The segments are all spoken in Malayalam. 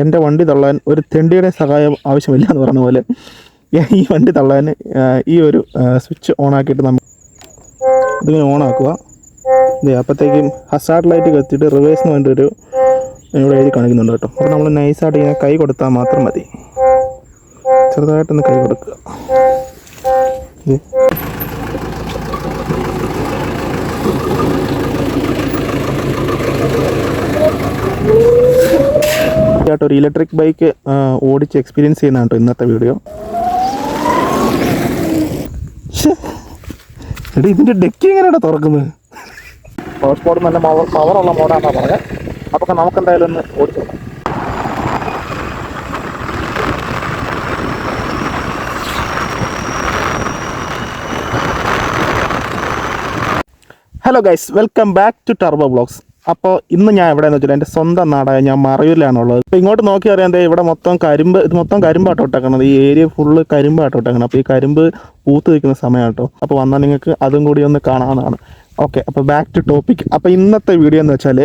എന്റെ വണ്ടി തള്ളാൻ ഒരു തെണ്ടിയുടെ സഹായം ആവശ്യമില്ല എന്ന് പറഞ്ഞ പോലെ ഈ വണ്ടി തള്ളാൻ ഈ ഒരു സ്വിച്ച് ഓൺ ആക്കിയിട്ട് നമുക്ക് ഇതിങ്ങനെ ഓൺ ആക്കുക. ഇത് അപ്പോഴത്തേക്കും ഹസാർഡ് ലൈറ്റ് കത്തിയിട്ട് റിവേഴ്സിന് വേണ്ടി ഒരു ഇവിടെ എഴുതി കാണിക്കുന്നുണ്ട് കേട്ടോ. അപ്പോൾ നമ്മൾ നൈസായിട്ട് ഇങ്ങനെ കൈ കൊടുത്താൽ മാത്രം മതി. ചെറുതായിട്ടൊന്ന് കൈ കൊടുക്കുക. ഇത് കേട്ടോ ഒരു ഇലക്ട്രിക് ബൈക്ക് ഓടിച്ച് എക്സ്പീരിയൻസ് ചെയ്യുന്നതാണ് കേട്ടോ ഇന്നത്തെ വീഡിയോ എടി ഇതിന്റെ ഡെക്ക് എങ്ങനെയാണ് തുറക്കുന്നത് പവർ സ്പോർട്ട് നല്ല പവർ പവറുള്ള മോഡാണെന്നാണ് പറഞ്ഞത് അപ്പോൾ നമുക്ക് എന്തായാലും ഒന്ന് ഓടിച്ചു hello guys welcome back to Turbo Blogs അപ്പോൾ ഇന്ന് ഞാൻ എവിടെ എന്ന് വെച്ചാൽ എന്റെ സ്വന്തം നാടായ ഞാൻ മറയൂരിലാണുള്ളത്. അപ്പോൾ ഇങ്ങോട്ട് നോക്കി അറിയാൻ ഇവിടെ മൊത്തം കരിമ്പ് ഇത് മൊത്തം കരിമ്പാട്ടോ ഇട്ടേക്കണത്. ഈ ഏരിയ ഫുള്ള് കരിമ്പാട്ടോ ഇട്ടേക്കണം അപ്പോൾ ഈ കരിമ്പ് പൂത്ത് നിൽക്കുന്ന സമയം കേട്ടോ അപ്പോൾ വന്നാൽ നിങ്ങൾക്ക് അതും കൂടി ഒന്ന് കാണാവുന്നതാണ്. ഓക്കെ അപ്പോൾ ബാക്ക് ടു ടോപ്പിക് അപ്പോൾ ഇന്നത്തെ വീഡിയോ എന്ന് വെച്ചാൽ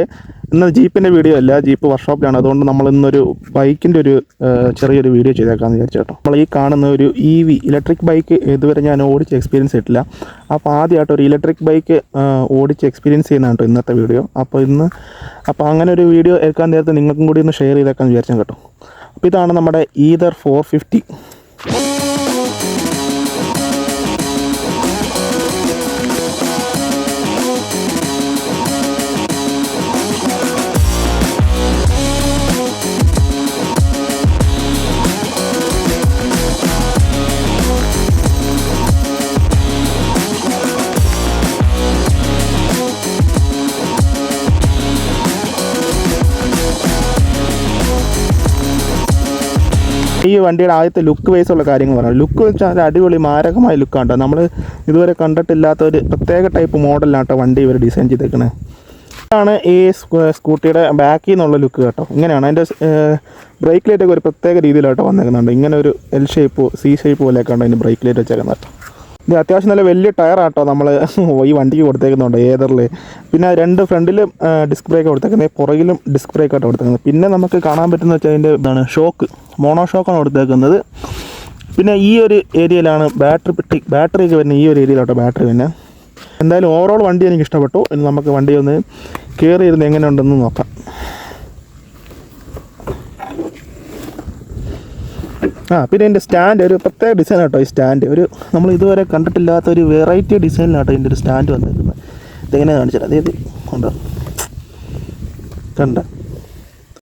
ഇന്ന് ജീപ്പിന്റെ വീഡിയോ അല്ല ജീപ്പ് വർക്ക്ഷോപ്പിലാണ്. അതുകൊണ്ട് നമ്മൾ ഇന്നൊരു ബൈക്കിന്റെ ഒരു ചെറിയൊരു വീഡിയോ ചെയ്തേക്കാമെന്ന് വിചാരിച്ചേട്ടോ. നമ്മൾ ഈ കാണുന്ന ഒരു ഇ വി ഇലക്ട്രിക് ബൈക്ക് ഇതുവരെ ഞാൻ ഓടിച്ച് എക്സ്പീരിയൻസ് ചെയ്തിട്ടില്ല. അപ്പോൾ ആദ്യമായിട്ട് ഒരു ഇലക്ട്രിക് ബൈക്ക് ഓടിച്ച് എക്സ്പീരിയൻസ് ചെയ്യുന്നതാണ് കേട്ടോ ഇന്നത്തെ വീഡിയോ. അപ്പോൾ ഇന്ന് അപ്പോൾ അങ്ങനെ ഒരു വീഡിയോ എടുക്കാൻ നേരത്തെ നിങ്ങൾക്കും കൂടി ഒന്ന് ഷെയർ ചെയ്തേക്കാമെന്ന് വിചാരിച്ചാൽ കേട്ടോ. അപ്പോൾ ഇതാണ് നമ്മുടെ ഈതർ ഫോർ ഫിഫ്റ്റി വണ്ടിയുടെ ആദ്യത്തെ ലുക്ക് വൈസ് ഉള്ള കാര്യങ്ങൾ പറയാം ലുക്ക് വെച്ചാൽ അടിപൊളി മാരകമായ ലുക്കാണ് കേട്ടോ നമ്മൾ ഇതുവരെ കണ്ടിട്ടില്ലാത്ത ഒരു പ്രത്യേക ടൈപ്പ് മോഡലാണ് കേട്ടോ വണ്ടി ഇവർ ഡിസൈൻ ചെയ്തേക്കുന്നത് ഇതാണ് ഈ സ്കൂ- സ്കൂട്ടിയുടെ ബാക്കിൽ നിന്നുള്ള ലുക്ക് കേട്ടോ. ഇങ്ങനെയാണ്. അതിന്റെ ബ്രേക്ക് ലൈറ്റൊക്കെ ഒരു പ്രത്യേക രീതിയിലായിട്ട് വന്നേക്കുന്നുണ്ട്. ഇങ്ങനെ ഒരു എൽ ഷേപ്പ് സി ഷേപ്പ് പോലെയൊക്കെ ഉണ്ട് അതിന്റെ ബ്രേക്ക് ലൈറ്റ് വെച്ചേക്കുന്നത് കേട്ടോ ഇത് അത്യാവശ്യം നല്ല വലിയ ടയറാട്ടോ നമ്മൾ ഈ വണ്ടിക്ക് കൊടുത്തേക്കുന്നുണ്ട് ഏതറിൽ പിന്നെ രണ്ട് ഫ്രണ്ടിലും ഡിസ്ക് ബ്രേക്ക് കൊടുത്തേക്കുന്നത് പുറകിലും ഡിസ്ക് ബ്രേക്ക് ആയിട്ട് കൊടുത്തേക്കുന്നത്. പിന്നെ നമുക്ക് കാണാൻ പറ്റുന്ന വെച്ചാൽ അതിന്റെ ഇതാണ് ഷോക്ക് മോണോ ഷോക്കാണ് കൊടുത്തേക്കുന്നത്. പിന്നെ ഈ ഒരു ഏരിയയിലാണ് ബാറ്ററി പെട്ടി ബാറ്ററി ഒക്കെ വരുന്നത് ഈ ഒരു ഏരിയയിലോട്ടോ ബാറ്ററി പിന്നെ എന്തായാലും ഓവറോൾ വണ്ടി എനിക്ക് ഇഷ്ടപ്പെട്ടു. ഇനി നമുക്ക് വണ്ടി ഒന്ന് കയറി ഇരുന്ന് എങ്ങനെയുണ്ടെന്ന് നോക്കാം. ആ പിന്നെ ഇതിന്റെ സ്റ്റാൻഡ് ഒരു പ്രത്യേക ഡിസൈൻ ആട്ടോ ഈ സ്റ്റാൻഡ് ഒരു നമ്മൾ ഇതുവരെ കണ്ടിട്ടില്ലാത്ത ഒരു വെറൈറ്റി ഡിസൈനിലാട്ടോ ഇതിന്റെ ഒരു സ്റ്റാൻഡ് വന്നിരിക്കുന്നത്. ഇതെങ്ങനെ കാണിച്ചാൽ അതായത് ഉണ്ടോ കണ്ട.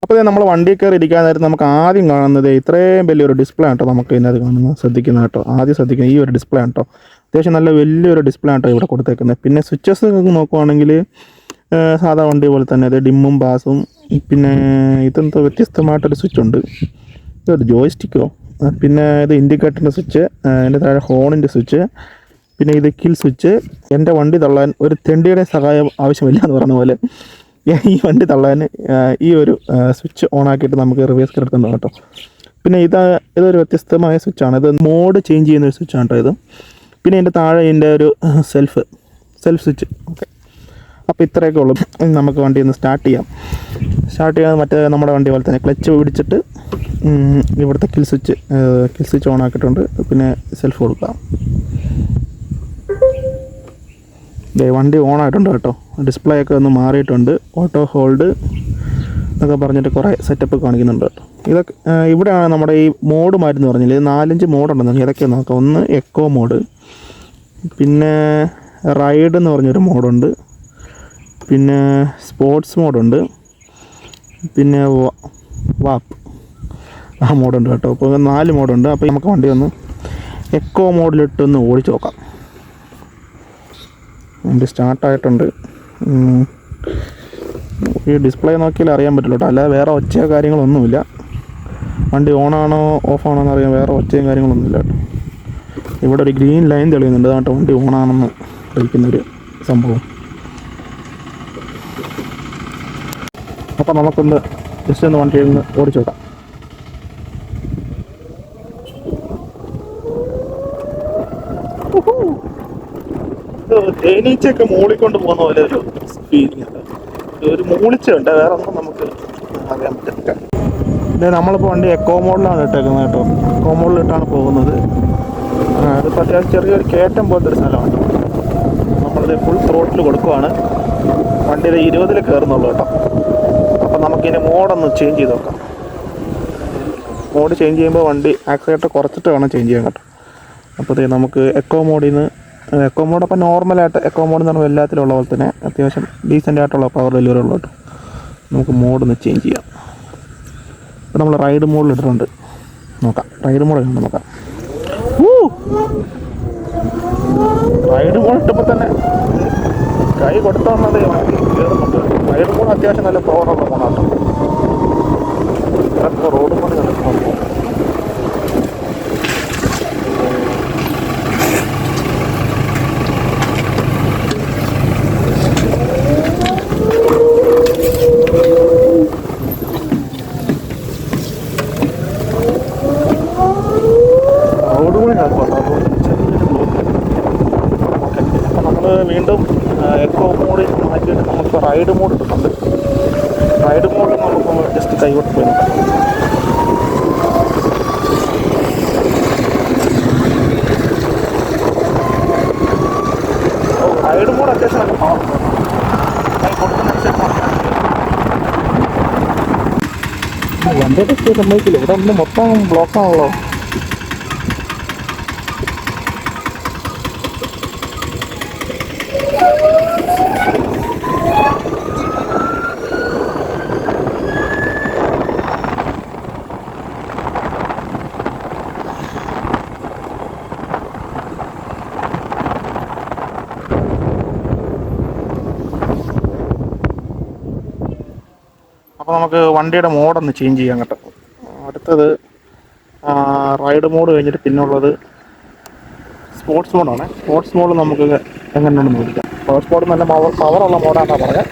അപ്പോൾ നമ്മൾ വണ്ടി കയറി ഇരിക്കാൻ നേരം നമുക്ക് ആദ്യം കാണുന്നത് ഇത്രയും വലിയൊരു ഡിസ്പ്ലേ ആട്ടോ നമുക്ക് ഇതിനകത്ത് കാണുന്നത്? ശ്രദ്ധിക്കുന്ന കേട്ടോ. ആദ്യം ശ്രദ്ധിക്കുന്നത് ഈ ഒരു ഡിസ്പ്ലേ ആട്ടോ അത്യാവശ്യം നല്ല വലിയൊരു ഡിസ്പ്ലേ ആട്ടോ ഇവിടെ കൊടുത്തേക്കുന്നത് പിന്നെ സ്വിച്ചസ് നോക്കുവാണെങ്കിൽ സാധാ വണ്ടി പോലെ തന്നെ. അത് ഡിമ്മും ബാസും പിന്നെ ഇതെന്തോ വ്യത്യസ്തമായിട്ടൊരു സ്വിച്ച് ഉണ്ട്. ഇതൊരു ജോയ്സ്റ്റിക്കോ പിന്നെ ഇത് ഇൻഡിക്കേറ്ററിന്റെ സ്വിച്ച് അതിന്റെ താഴെ ഹോണിന്റെ സ്വിച്ച് പിന്നെ ഇത് കിൽ സ്വിച്ച് എന്റെ വണ്ടി തള്ളാൻ ഒരു തെണ്ടിയുടെ സഹായം ആവശ്യമില്ല എന്ന് പറഞ്ഞ പോലെ ഈ വണ്ടി തള്ളാൻ ഈ ഒരു സ്വിച്ച് ഓൺ ആക്കിയിട്ട് നമുക്ക് റിവേഴ്സ് കിടക്കുന്നത് കേട്ടോ പിന്നെ ഇത് ഇതൊരു വ്യത്യസ്തമായ സ്വിച്ചാണ് ഇത് മോഡ് ചേഞ്ച് ചെയ്യുന്ന ഒരു സ്വിച്ചാണ് കേട്ടോ ഇത്. പിന്നെ എന്റെ താഴെ എന്റെ ഒരു സെൽഫ് സെൽഫ് സ്വിച്ച് ഓക്കെ അപ്പോൾ ഇത്രയൊക്കെ ഉള്ളൂ. നമുക്ക് വണ്ടി ഒന്ന് സ്റ്റാർട്ട് ചെയ്യാം. സ്റ്റാർട്ട് ചെയ്യാൻ മറ്റേ നമ്മുടെ വണ്ടി പോലെ തന്നെ ക്ലച്ച് പിടിച്ചിട്ട് ഇവിടുത്തെ kill switch kill switch on ആക്കിയിട്ടുണ്ട്. പിന്നെ സെൽഫ് കൊടുക്കാം. വണ്ടി ഓൺ ആയിട്ടുണ്ട് കേട്ടോ. ഡിസ്പ്ലേ ഒക്കെ ഒന്ന് മാറിയിട്ടുണ്ട്. ഓട്ടോ ഹോൾഡ് എന്നൊക്കെ പറഞ്ഞിട്ട് കുറേ സെറ്റപ്പ് കാണിക്കുന്നുണ്ട്. ഇതൊക്കെ ഇവിടെയാണ് നമ്മുടെ ഈ മോഡ് മാറ്റി എന്ന് പറഞ്ഞില്ലേ നാലഞ്ച് മോഡുണ്ടെന്ന് ഇതൊക്കെ നോക്കാം. ഒന്ന് എക്കോ മോഡ് പിന്നെ റൈഡ് എന്ന് പറഞ്ഞൊരു മോഡുണ്ട് പിന്നെ സ്പോർട്സ് മോഡുണ്ട് പിന്നെ വാപ്പ്. ആ മോഡുണ്ട് കേട്ടോ. അപ്പോൾ നാല് മോഡുണ്ട് അപ്പോൾ നമുക്ക് വണ്ടി ഒന്ന് എക്കോ മോഡിലിട്ട് ഒന്ന് ഓടിച്ച് നോക്കാം. വണ്ടി സ്റ്റാർട്ടായിട്ടുണ്ട്. ഈ ഡിസ്പ്ലേ നോക്കിയാൽ അറിയാൻ പറ്റില്ല കേട്ടോ. അല്ലാതെ വേറെ ഒച്ചയോ കാര്യങ്ങളൊന്നുമില്ല വണ്ടി ഓണാണോ ഓഫാണോ എന്ന് അറിയാൻ വേറെ ഒച്ചയും കാര്യങ്ങളൊന്നുമില്ല കേട്ടോ. ഇവിടെ ഒരു ഗ്രീൻ ലൈൻ തെളിയുന്നുണ്ട്. അതാണ് വണ്ടി ഓണാണെന്ന് തെളിക്കുന്നൊരു സംഭവം. അപ്പം നമുക്കൊന്ന് ജസ്റ്റ് ഒന്ന് വണ്ടിയിൽ നിന്ന് ഓടിച്ചു വിടാം തേനീച്ചയൊക്കെ മൂളിക്കൊണ്ട് പോകുന്ന പോലെ ഒരു ഫീലിംഗ് ഉണ്ട്. ഒരു മൂളിച്ചുണ്ട് വേറെ ഒന്നും നമുക്ക് അറിയാൻ പറ്റില്ല. ഇത് നമ്മളിപ്പോൾ വണ്ടി എക്കോ മോഡിലാണ് ഇട്ടേക്കുന്നത് കേട്ടോ. എക്കോ മോഡിലിട്ടാണ് പോകുന്നത്. അതിപ്പോൾ അത്യാവശ്യം ചെറിയൊരു കയറ്റം പോലത്തെ ഒരു സ്ഥലമാണ് നമ്മളിത് ഫുൾ ത്രോട്ടിൽ കൊടുക്കുവാണ്. വണ്ടിയിൽ ഇരുപതിൽ കയറുന്നുള്ളൂ കേട്ടോ. അപ്പം നമുക്കിനി മോഡൊന്ന് ചേഞ്ച് ചെയ്ത് നോക്കാം. മോഡ് ചേഞ്ച് ചെയ്യുമ്പോൾ വണ്ടി ആക്സിലേറ്റർ കുറച്ചിട്ട് വേണം ചേഞ്ച് ചെയ്യാൻ കേട്ടോ. അപ്പോൾ ദേ നമുക്ക് എക്കോ മോഡിൽ നിന്ന് എക്കോ മോഡ് അപ്പോൾ നോർമലായിട്ട് എക്കോ മോഡ് എന്ന് പറയുമ്പോൾ എല്ലാത്തിലും ഉള്ള പോലെ തന്നെ അത്യാവശ്യം ഡീസന്റ് ആയിട്ടുള്ള പവർ ഡെലിവറി ഉള്ളൂ കേട്ടോ. നമുക്ക് മോഡ് ഒന്ന് ചേഞ്ച് ചെയ്യാം. ഇപ്പോൾ നമ്മൾ റൈഡ് മോഡിൽ ഇട്ടിട്ടുണ്ട്. നോക്കാം. റൈഡ് മോഡ് കണ്ട് നോക്കാം! റൈഡ് മോഡ് ഇട്ടപ്പോൾ തന്നെ കൈ കൊടുത്തോന്നത് വണ്ടി കയറുന്നുണ്ട് റൈഡ് കൂടെ അത്യാവശ്യം നല്ല പവറുള്ള ഫോണാട്ടോ ഇതൊക്കെ റോഡ് മോഡ് കിടക്കുന്നുണ്ട് റോഡ് കൂടി കിടക്കുന്നുണ്ട് അതുകൊണ്ട് ചെറിയൊരു ബ്ലോക്ക് ഓക്കെ അപ്പോൾ നമ്മൾ വീണ്ടും എക്കോ മോഡിൽ മാറ്റിയിട്ട് നമുക്ക് റൈഡ് മോഡ് ഇട്ടിട്ടുണ്ട്. റൈഡ് മോഡിൽ നമുക്ക് ജസ്റ്റ് കൈവിട്ട് പോയി റൈഡ് മോഡ് അത്യാവശ്യം നല്ല പവർ കൊടുക്കുന്നതനുസരിച്ച് നമുക്ക് വണ്ടി ടെസ്റ്റ് സമ്മതിക്കില്ല ഇവിടെ ഒന്ന് മൊത്തം ബ്ലോക്കാണല്ലോ അപ്പോൾ നമുക്ക് വണ്ടിയുടെ മോഡൊന്ന് ചേഞ്ച് ചെയ്യാൻ കേട്ടോ. അടുത്തത് റൈഡ് മോഡ് കഴിഞ്ഞിട്ട് പിന്നുള്ളത് സ്പോർട്സ് മോഡാണ് സ്പോർട്സ് മോഡ് നമുക്ക് എങ്ങനെയുണ്ടെന്ന് നോക്കാം സ്പോർട്സ് മോഡ് നല്ല പവർ പവറുള്ള മോഡാണെന്നാണ് പറഞ്ഞത്.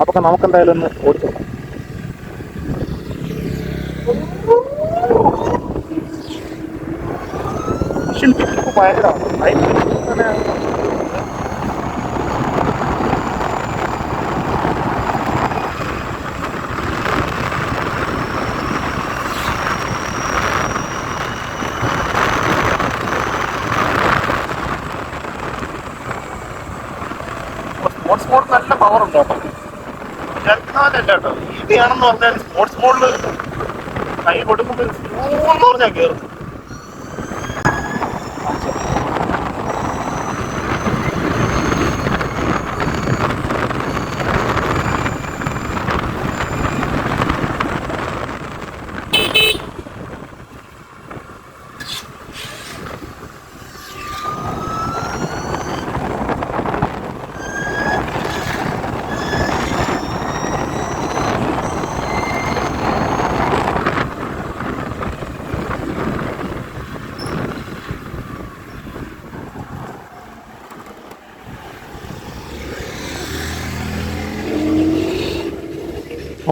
അപ്പോൾ നമുക്ക് എന്തായാലും ഒന്ന് ഓടിച്ചു പിക്കപ്പ് ഭയങ്കരമാണ്. സ്പോർട്സ് മോഡ് നല്ല പവർ ഉണ്ട്? കേട്ടോ. വിചാരിക്കുന്നതല്ല കേട്ടോ ഈസിയാണെന്ന് പറഞ്ഞാൽ സ്പോർട്സ് മോഡിൽ കൈ കൊടുക്കുമ്പോൾ എന്ന് പറഞ്ഞാൽ കയറും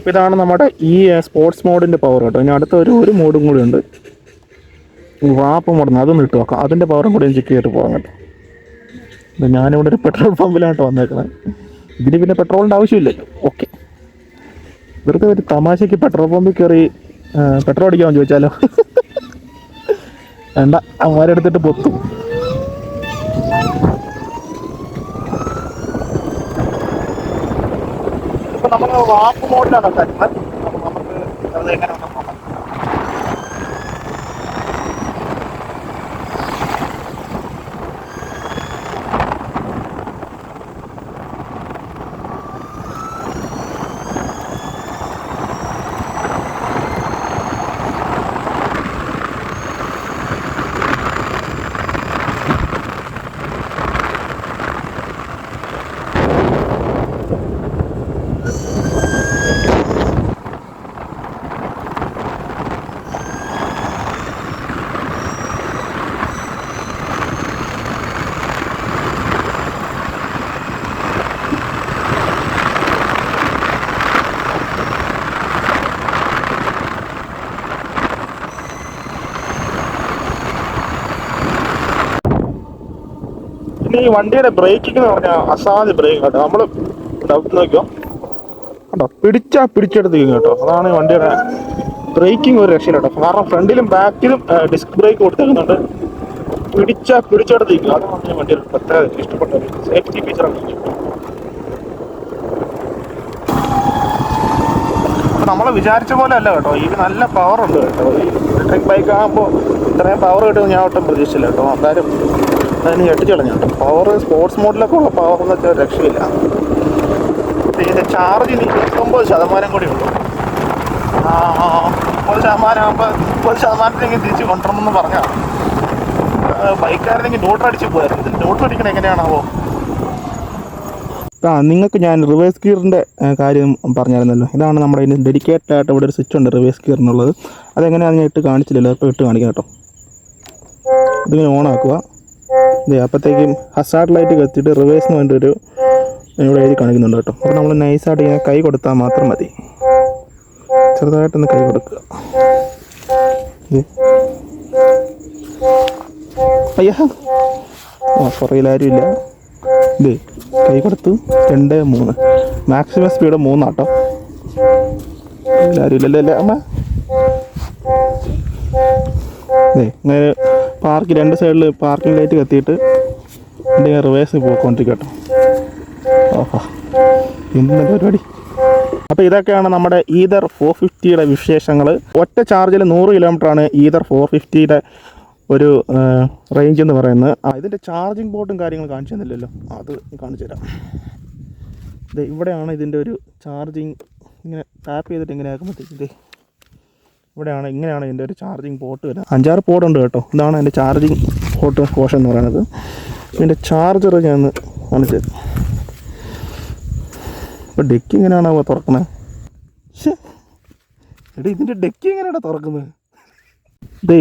അപ്പോൾ ഇതാണ് നമ്മുടെ ഈ സ്പോർട്സ് മോഡിന്റെ പവർ കേട്ടോ. ഇനി അടുത്ത ഒരു ഒരു മോഡും കൂടി ഉണ്ട്. വാപ്പ് മോഡെന്ന് അതൊന്ന് ഇട്ട് നോക്കാം. അതിന്റെ പവറും കൂടി ചെക്ക് ചെയ്തിട്ട് പോകാം കേട്ടോ. ഞാനിവിടെ ഒരു പെട്രോൾ പമ്പിലാണ് വന്നേക്കണത് ഇതിന് പിന്നെ പെട്രോളിന്റെ ആവശ്യമില്ലല്ലോ ഓക്കെ. വെറുതെ ഒരു തമാശയ്ക്ക് പെട്രോൾ പമ്പിൽ കയറി പെട്രോൾ അടിക്കാമെന്ന് ചോദിച്ചാലോ? വേണ്ട. അവന്മാരെടുത്തിട്ട് പൊത്തും. നമ്മൾ വാപ്പ് മോഡിലാണ് തരുന്നത് ഈ വണ്ടിയുടെ ബ്രേക്കിംഗ് എന്ന് പറഞ്ഞാൽ അസാധ്യ ബ്രേക്ക് കേട്ടോ. നമ്മൾ നോക്കിയോ കേട്ടോ പിടിച്ചാ പിടിച്ചെടുത്ത് കേട്ടോ. അതാണ് വണ്ടിയുടെ ബ്രേക്കിംഗ് ഒരു രക്ഷയില്ല കേട്ടോ. കാരണം ഫ്രണ്ടിലും ബാക്കിലും ഡിസ്ക് ബ്രേക്ക് കൊടുത്തേക്കുന്നുണ്ട്. പിടിച്ച പിടിച്ചെടുത്തിരിക്കും അതാണ് വണ്ടിയുടെ പ്രത്യേക ഇഷ്ടപ്പെട്ട സേഫ്റ്റി ഫീച്ചറാണ് നമ്മൾ വിചാരിച്ച പോലെ അല്ല കേട്ടോ. ഇത് നല്ല പവർ ഉണ്ട് കേട്ടോ. ഈ ഇലക്ട്രിക് ബൈക്ക് ആകുമ്പോൾ ഇത്രയും പവർ കിട്ടുമെന്ന് ഞാൻ ഒട്ടും പ്രതീക്ഷിച്ചില്ല കേട്ടോ. എന്തായാലും അതിന് ഞെട്ടിച്ചളഞ്ഞു പവർ സ്പോർട്സ് മോഡിലൊക്കെ ഉള്ള പവർ എന്ന് വെച്ചാൽ രക്ഷയില്ല. ഇതിന്റെ ചാർജ് ഇരുപത്തൊമ്പത് ശതമാനം കൂടി ഉള്ളൂ. മുപ്പത് ശതമാനം ആകുമ്പോൾ മുപ്പത് ശതമാനത്തിലേക്ക് തിരിച്ച് കൊണ്ടുവരണമെന്ന് പറഞ്ഞാണ് ബൈക്കായിരുന്നെങ്കിൽ ഡോട്ടർ അടിച്ച് പോയായിരുന്നു. ഇതിൽ ഡോട്ടർ അടിക്കണ എങ്ങനെയാണാവോ? ആ നിങ്ങൾക്ക് ഞാൻ റിവേഴ്സ് ഗിയറിന്റെ കാര്യം പറഞ്ഞായിരുന്നല്ലോ. ഇതാണ് നമ്മുടെ ഇതിന് ഡെഡിക്കേറ്റഡ് ആയിട്ട് ഇവിടെ ഒരു സ്വിച്ച് ഉണ്ട് റിവേഴ്സ് ഗിയറിനുള്ളത് അതെങ്ങനെയാണെന്ന് ഞാൻ ഇട്ട് കാണിച്ചില്ലല്ലോ. ഇപ്പോൾ ഇട്ട് കാണിക്കാം കേട്ടോ. ഇതിങ്ങനെ ഓൺ ആക്കുക. അപ്പോഴത്തേക്കും ഹസാർഡ് ലൈറ്റ് കത്തിയിട്ട് റിവേഴ്സിന് വേണ്ടി ഒരു ഇവിടെ എഴുതി കാണിക്കുന്നുണ്ട് കേട്ടോ. അപ്പോൾ നമ്മൾ നൈസായിട്ട് ഇങ്ങനെ കൈ കൊടുത്താൽ മാത്രം മതി. ചെറുതായിട്ടൊന്ന് കൈ കൊടുക്കുക. അയ്യാ. ആ പുറകിലാരും ഇല്ല. ഇത് കൈ കൊടുത്തു. രണ്ട് മൂന്ന്. മാക്സിമം സ്പീഡ് മൂന്നാട്ടോ എല്ലാവരും ഇല്ലല്ലോ? അല്ലേ അമ്മ? അതെ ഇങ്ങനെ പാർക്ക് രണ്ട് സൈഡിൽ പാർക്കിംഗ് ലൈറ്റ് കത്തിയിട്ട് എന്റെ റിവേഴ്സ് പോയിക്കൊണ്ടിരിക്കട്ടോ. ഓഹോ എന്തിനാ പരിപാടി. അപ്പോൾ ഇതൊക്കെയാണ് നമ്മുടെ ഈതർ ഫോർ ഫിഫ്റ്റിയുടെ വിശേഷങ്ങൾ ഒറ്റ ചാർജിൽ നൂറ് കിലോമീറ്ററാണ് ഈതർ ഫോർ ഫിഫ്റ്റിയുടെ ഒരു റേഞ്ച് എന്ന് പറയുന്നത്. ആ ഇതിന്റെ ചാർജിങ് ബോർഡും കാര്യങ്ങളും കാണിച്ചു തന്നില്ലല്ലോ. അത് കാണിച്ചു തരാം. ഇവിടെയാണ് ഇതിന്റെ ഒരു ചാർജിങ് ഇങ്ങനെ ടാപ്പ് ചെയ്തിട്ട് ഇങ്ങനെ ആക്കുമ്പോഴത്തേക്ക് ഇവിടെയാണ് ഇങ്ങനെയാണ് ഇതിന്റെ ഒരു ചാർജിങ് പോർട്ട് വരുന്നത്. അഞ്ചാറ് പോർട്ട് ഉണ്ട് കേട്ടോ. ഇതാണ് എന്റെ ചാർജിങ് പോർട്ട് പോഷൻ എന്ന് പറയുന്നത്. ഇതിന്റെ ചാർജർ ഞാൻ കാണിച്ചു ഇപ്പോൾ ഡെക്ക് ഇങ്ങനെയാണ് തുറക്കണേ എടി ഇതിന്റെ ഡെക്ക് എങ്ങനെയാണ് തുറക്കുന്നത് ദേ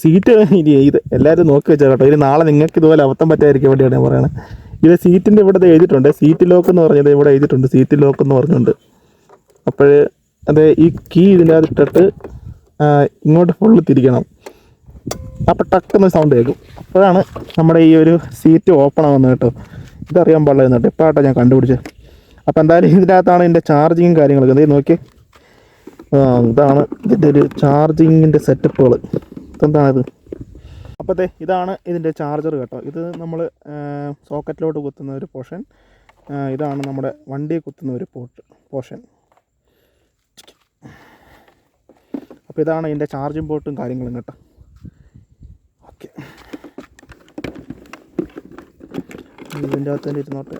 സീറ്റ് ഇനി ഇത് എല്ലാവരും നോക്കി വെച്ചാൽ കേട്ടോ. ഇനി നാളെ നിങ്ങൾക്ക് ഇതുപോലെ അബദ്ധം പറ്റായിരിക്കും വേണ്ടിയാണ് ഞാൻ പറയണത് ഇത് സീറ്റിന്റെ ഇവിടെ എഴുതിയിട്ടുണ്ട്. സീറ്റ് ലോക്ക് എന്ന് പറഞ്ഞത് ഇവിടെ എഴുതിയിട്ടുണ്ട്. സീറ്റ് ലോക്ക് എന്ന് പറഞ്ഞുകൊണ്ട്. അപ്പോൾ അത് ഈ കീ ആ, ഇങ്ങോട്ട് ഫുള്ള് തിരിക്കണം. അപ്പോൾ ടക്കെന്ന് സൗണ്ട് കേൾക്കും. അപ്പോഴാണ് നമ്മുടെ ഈ ഒരു സീറ്റ് ഓപ്പൺ ആവുന്നത് കേട്ടോ. ഇതറിയാൻ പാടില്ല കേട്ടോ. ഇപ്പോൾ കേട്ടോ ഞാൻ കണ്ടുപിടിച്ചത് അപ്പോൾ എന്തായാലും ഇതിനകത്താണ് ഇതിന്റെ ചാർജിങ്ങും കാര്യങ്ങളൊക്കെ. എന്തെങ്കിലും നോക്കി ഇതാണ് ഇതിന്റെ ഒരു ചാർജിങ്ങിന്റെ സെറ്റപ്പുകൾ ഇതെന്താണിത്? അപ്പോഴത്തെ ഇതാണ് ഇതിന്റെ ചാർജർ കേട്ടോ. ഇത് നമ്മൾ സോക്കറ്റിലോട്ട് കുത്തുന്ന ഒരു പോർഷൻ ഇതാണ് നമ്മുടെ വണ്ടി കുത്തുന്ന ഒരു പോർട്ട് പോർഷൻ അപ്പോൾ ഇതാണ് ഇതിന്റെ ചാർജിങ് പോർട്ടും കാര്യങ്ങളും കേട്ടോ. ഓക്കെ ഇതിന്റെ അകത്ത് തന്നെ ഇരുന്നോട്ടെ.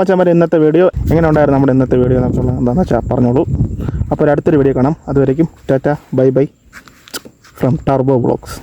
മച്ചാൻ വരെ ഇന്നത്തെ വീഡിയോ എങ്ങനെ ഉണ്ടായിരുന്നു നമ്മുടെ ഇന്നത്തെ വീഡിയോ എന്നൊക്കെ ഉള്ളത് എന്താണെന്ന് വെച്ചാൽ പറഞ്ഞോളൂ. അപ്പോൾ അടുത്തൊരു വീഡിയോ കാണാം. അതുവരേക്കും tata bye bye. From Turbo Blogs